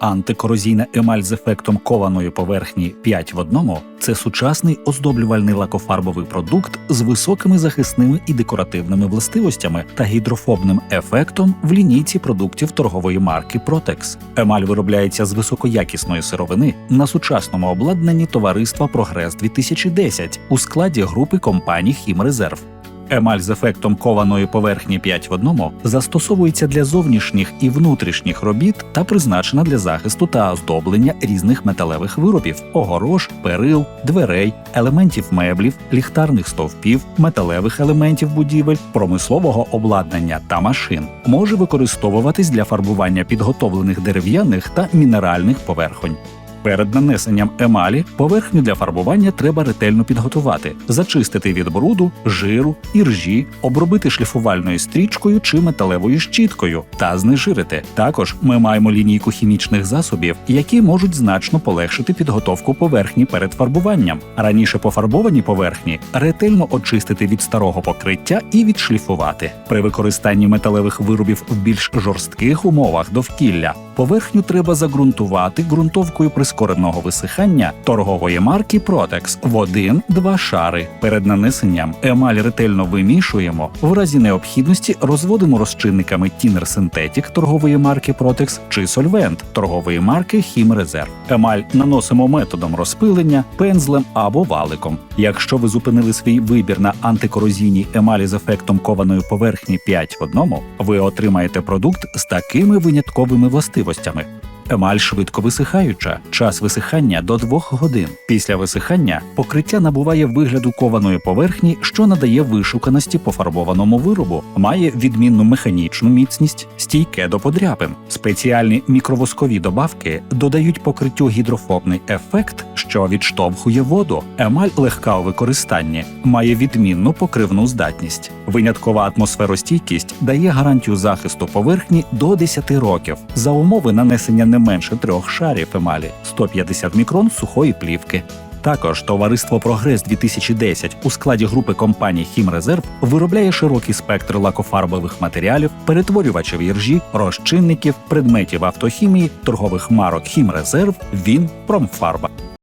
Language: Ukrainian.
Антикорозійна емаль з ефектом кованої поверхні 5 в одному це сучасний оздоблювальний лакофарбовий продукт з високими захисними і декоративними властивостями та гідрофобним ефектом в лінійці продуктів торгової марки Protex. Емаль виробляється з високоякісної сировини на сучасному обладнанні товариства Прогрес 2010 у складі групи компаній Хімрезерв. Емаль з ефектом кованої поверхні 5 в одному застосовується для зовнішніх і внутрішніх робіт та призначена для захисту та оздоблення різних металевих виробів: огорож, перил, дверей, елементів меблів, ліхтарних стовпів, металевих елементів будівель, промислового обладнання та машин. Може використовуватись для фарбування підготовлених дерев'яних та мінеральних поверхонь. Перед нанесенням емалі поверхню для фарбування треба ретельно підготувати, зачистити від бруду, жиру, іржі, обробити шліфувальною стрічкою чи металевою щіткою та знежирити. Також ми маємо лінійку хімічних засобів, які можуть значно полегшити підготовку поверхні перед фарбуванням. Раніше пофарбовані поверхні ретельно очистити від старого покриття і відшліфувати. При використанні металевих виробів в більш жорстких умовах довкілля поверхню треба загрунтувати ґрунтовкою прискореного висихання торгової марки Protex в 1-2 шари. Перед нанесенням емаль ретельно вимішуємо. В разі необхідності розводимо розчинниками Thinner Synthetic торгової марки Protex чи Solvent торгової марки Хімрезерв. Емаль наносимо методом розпилення, пензлем або валиком. Якщо ви зупинили свій вибір на антикорозійній емалі з ефектом кованої поверхні 5 в одному, ви отримаєте продукт з такими винятковими властивостями можливостями. Емаль швидко висихаюча, час висихання до 2 годин. Після висихання покриття набуває вигляду кованої поверхні, що надає вишуканості пофарбованому виробу, має відмінну механічну міцність, стійке до подряпин. Спеціальні мікровоскові добавки додають покриттю гідрофобний ефект, що відштовхує воду. Емаль легка у використанні, має відмінну покривну здатність. Виняткова атмосферостійкість дає гарантію захисту поверхні до 10 років за умови нанесення не менше трьох шарів емалі 150 мікрон сухої плівки. Також товариство Прогрес 2010 у складі групи компаній Хімрезерв виробляє широкий спектр лакофарбових матеріалів, перетворювачів іржі, розчинників, предметів автохімії, торгових марок Хімрезерв, Він, Промфарба.